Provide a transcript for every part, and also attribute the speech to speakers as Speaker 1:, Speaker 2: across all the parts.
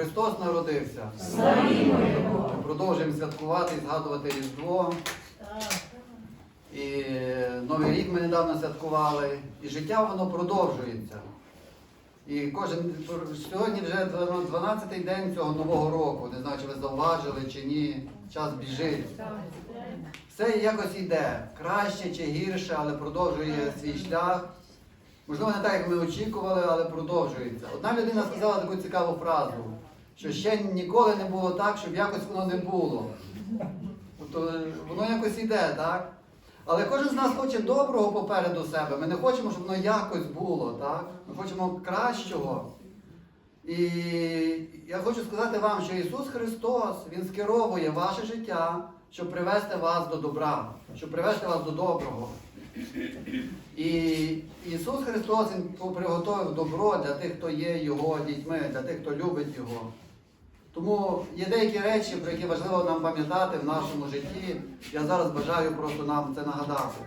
Speaker 1: Христос народився.
Speaker 2: Славімо Його!
Speaker 1: Продовжуємо святкувати і згадувати Різдво. І Новий рік ми недавно святкували. І життя воно продовжується. І кожен сьогодні вже 12-й день цього нового року. Не знаю, чи ви зауважили чи ні. Час біжить. Все якось йде. Краще чи гірше, але продовжує свій шлях. Можливо, не так, як ми очікували, але продовжується. Одна людина сказала таку цікаву фразу, що ще ніколи не було так, щоб якось воно не було. Тобто воно якось йде, так? Але кожен з нас хоче доброго попереду себе. Ми не хочемо, щоб воно якось було, так? Ми хочемо кращого. І я хочу сказати вам, що Ісус Христос, Він скеровує ваше життя, щоб привести вас до добра, щоб привести вас до доброго. І Ісус Христос Він приготовив добро для тих, хто є Його дітьми, для тих, хто любить Його. Тому є деякі речі, про які важливо нам пам'ятати в нашому житті. Я зараз бажаю просто нам це нагадати.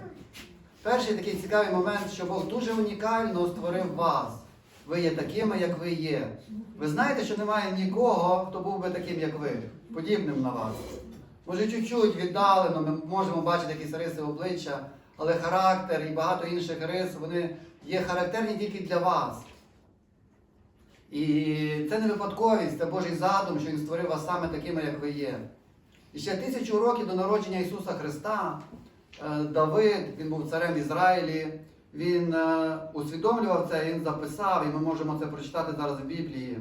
Speaker 1: Перший такий цікавий момент, що Бог дуже унікально створив вас. Ви є такими, як ви є. Ви знаєте, що немає нікого, хто був би таким, як ви, подібним на вас. Може, чуть-чуть віддалено, ми можемо бачити якісь риси обличчя, але характер і багато інших рис, вони є характерні тільки для вас. І це не випадковість, це Божий задум, що Він створив вас саме такими, як ви є. І ще тисячу років до народження Ісуса Христа е, Давид, він був царем Ізраїлі, він е, усвідомлював це, він записав, і ми можемо це прочитати зараз в Біблії.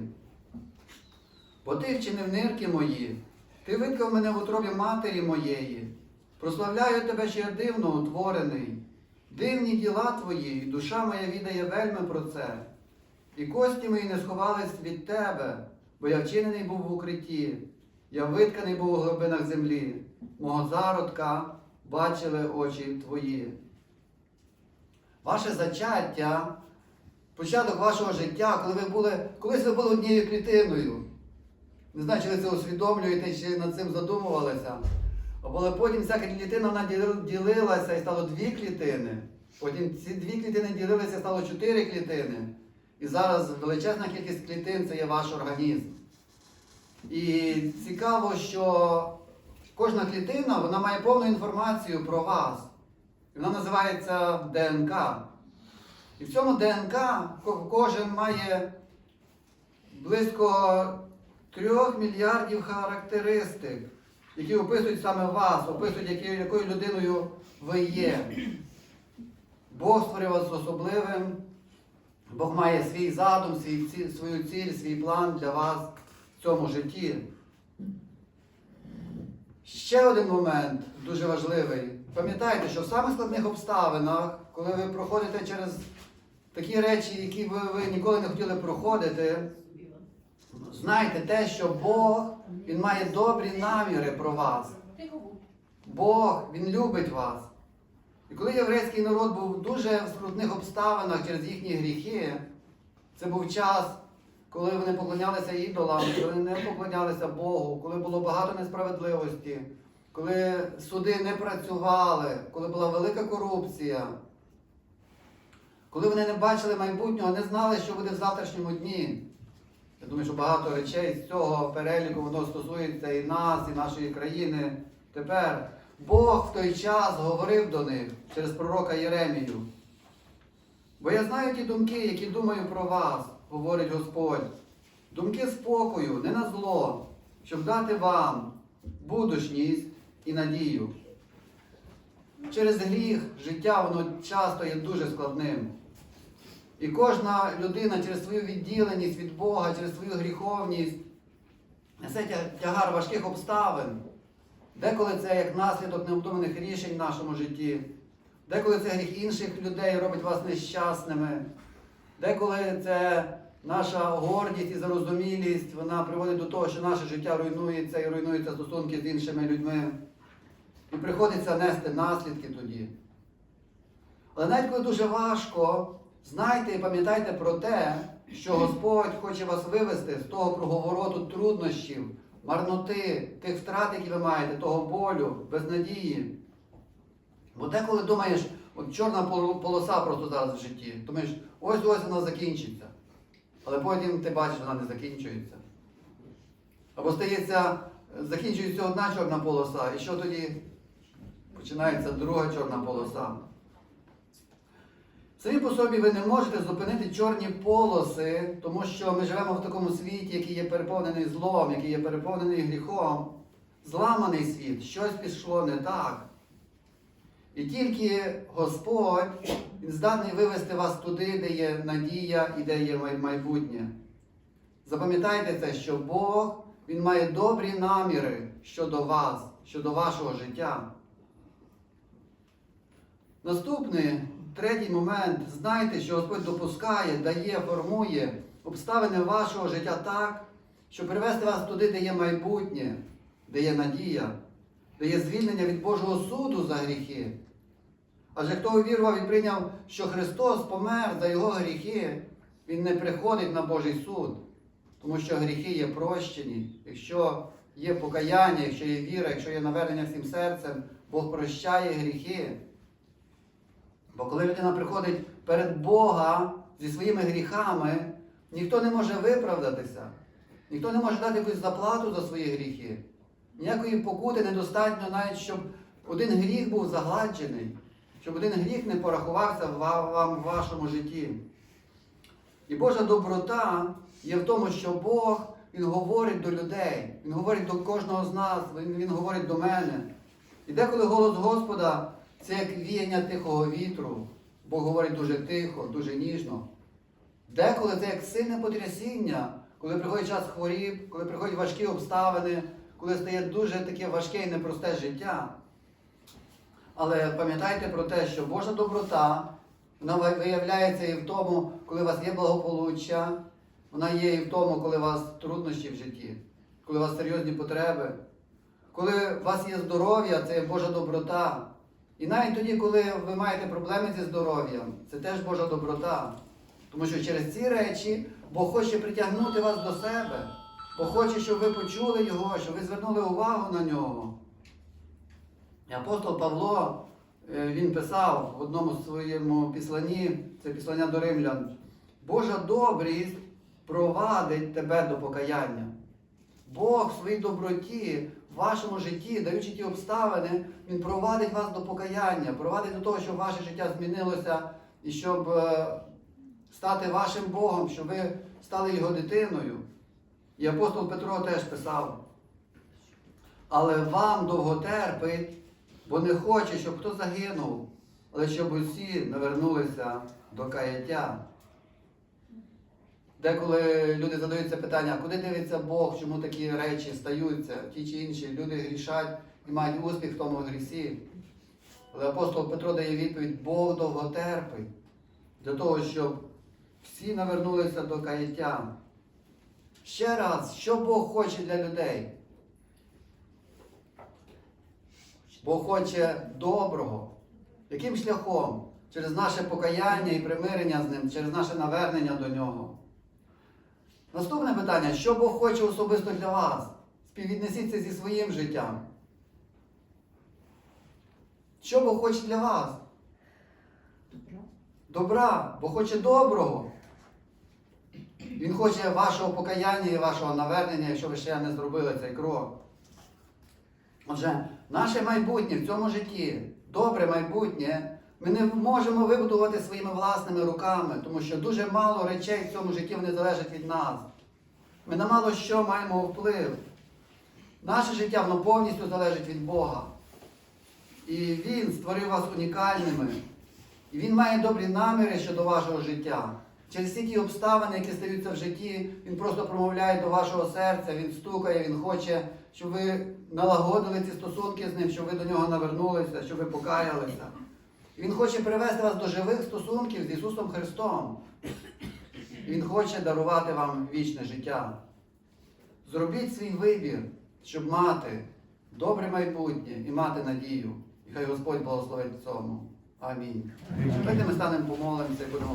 Speaker 1: Бо ти вчинив нирки мої, ти виклав мене в утробі матері моєї. Прославляю тебе, що я дивно утворений. Дивні діла твої, і душа моя відає вельми про це. І кості мої не сховались від тебе, бо я вчинений був в укритті, я витканий був у глибинах землі, мого зародка бачили очі твої. Ваше зачаття, початок вашого життя, коли ви були, колись ви були однією клітиною. Не знаю, чи ви це усвідомлюєте, чи над цим задумувалися. Але потім всяка клітина вона ділилася і стало дві клітини. Потім ці дві клітини ділилися, стало чотири клітини. І зараз величезна кількість клітин це є ваш організм. І цікаво, що кожна клітина вона має повну інформацію про вас. І Вона називається ДНК. І в цьому ДНК кожен має близько трьох мільярдів характеристик, які описують саме вас, описують, якою, людиною ви є. Бог створив вас особливим. Бог має свій задум, свій, свою ціль, свій план для вас в цьому житті. Ще один момент дуже важливий. Пам'ятайте, що в самих складних обставинах, коли ви проходите через такі речі, які ви, ви ніколи не хотіли проходити, знайте те, що Бог Він має добрі наміри про вас. Бог, Він любить вас. І коли єврейський народ був дуже в скрутних обставинах через їхні гріхи, це був час, коли вони поклонялися ідолам, коли не поклонялися Богу, коли було багато несправедливості, коли суди не працювали, коли була велика корупція, коли вони не бачили майбутнього, не знали, що буде в завтрашньому дні. Я думаю, що багато речей з цього переліку воно стосується і нас, і нашої країни тепер. Бог в той час говорив до них через пророка Єремію. Бо я знаю ті думки, які думаю про вас, говорить Господь. Думки спокою, не на зло, щоб дати вам будучність і надію. Через гріх життя воно часто є дуже складним. І кожна людина через свою відділеність від Бога, через свою гріховність несе тягар важких обставин. Деколи це як наслідок необдуманих рішень в нашому житті, деколи це гріх інших людей робить вас нещасними, деколи це наша гордість і зарозумілість, вона приводить до того, що наше життя руйнується і руйнуються стосунки з іншими людьми. І приходиться нести наслідки тоді. Але навіть коли дуже важко, знайте і пам'ятайте про те, що Господь хоче вас вивести з того круговороту труднощів, марноти, тих втрат, які ви маєте, того болю, безнадії. Бо деколи думаєш, от чорна полоса просто зараз в житті. Думаєш, ось ось вона закінчиться. Але потім ти бачиш, вона не закінчується. Або стається, закінчується одна чорна полоса, і що тоді? Починається друга чорна полоса. Самі по собі ви не можете зупинити чорні полоси, тому що ми живемо в такому світі, який є переповнений злом, який є переповнений гріхом. Зламаний світ, щось пішло не так. І тільки Господь Він здатний вивести вас туди, де є надія і де є майбутнє. Запам'ятайте це, що Бог Він має добрі наміри щодо вас, щодо вашого життя. Наступний, третій момент. Знайте, що Господь допускає, дає, формує обставини вашого життя так, щоб привести вас туди, де є майбутнє, де є надія, де є звільнення від Божого суду за гріхи. Адже хто увірував і прийняв, що Христос помер за його гріхи, Він не приходить на Божий суд, тому що гріхи є прощені. Якщо є покаяння, якщо є віра, якщо є навернення всім серцем, Бог прощає гріхи. Бо коли людина приходить перед Бога зі своїми гріхами, ніхто не може виправдатися, ніхто не може дати якусь заплату за свої гріхи. Ніякої покути недостатньо, навіть щоб один гріх був загладжений, щоб один гріх не порахувався вам в вашому житті. І Божа доброта є в тому, що Бог Він говорить до людей, Він говорить до кожного з нас, Він, він говорить до мене. І деколи голос Господа це як віяння тихого вітру. Бог говорить дуже тихо, дуже ніжно. Деколи це як сильне потрясіння, коли приходить час хворіб, коли приходять важкі обставини, коли стає дуже таке важке і непросте життя. Але пам'ятайте про те, що Божа доброта, вона виявляється і в тому, коли у вас є благополуччя, вона є і в тому, коли у вас труднощі в житті, коли у вас серйозні потреби, коли у вас є здоров'я, це є Божа доброта. І навіть тоді, коли ви маєте проблеми зі здоров'ям, це теж Божа доброта. Тому що через ці речі Бог хоче притягнути вас до себе, Бог хоче, щоб ви почули Його, щоб ви звернули увагу на нього. І апостол Павло, е, він писав в одному своєму післанні, це післання до римлян, Божа добрість провадить тебе до покаяння. Бог в своїй доброті, вашому житті, даючи ті обставини, Він провадить вас до покаяння, провадить до того, щоб ваше життя змінилося і щоб е, стати вашим Богом, щоб ви стали його дитиною. І апостол Петро теж писав, але вам довго терпить, бо не хоче, щоб хто загинув, але щоб усі навернулися до каяття. Деколи люди задаються питання, куди дивиться Бог, чому такі речі стаються, ті чи інші люди грішать і мають успіх в тому грісі. Але апостол Петро дає відповідь, Бог довго терпить для того, щоб всі навернулися до каяття. Ще раз, що Бог хоче для людей? Бог хоче доброго. Яким шляхом? Через наше покаяння і примирення з ним, через наше навернення до нього. Наступне питання: що Бог хоче особисто для вас? Співвіднесіться зі своїм життям. Що Бог хоче для вас? Добра, бо хоче доброго. Він хоче вашого покаяння і вашого навернення, якщо ви ще не зробили цей крок. Отже, наше майбутнє в цьому житті, добре майбутнє, ми не можемо вибудувати своїми власними руками, тому що дуже мало речей в цьому житті вони залежать від нас. Ми на мало що маємо вплив. Наше життя воно повністю залежить від Бога. І Він створив вас унікальними. І Він має добрі наміри щодо вашого життя. Через всі ті обставини, які стаються в житті, Він просто промовляє до вашого серця, Він стукає, Він хоче, щоб ви налагодили ці стосунки з ним, щоб ви до нього навернулися, щоб ви покаялися. Він хоче привести вас до живих стосунків з Ісусом Христом. Він хоче дарувати вам вічне життя. Зробіть свій вибір, щоб мати добре майбутнє і мати надію. І хай Господь благословить цьому. Амінь. Давайте ми станемо помолимося і будемо.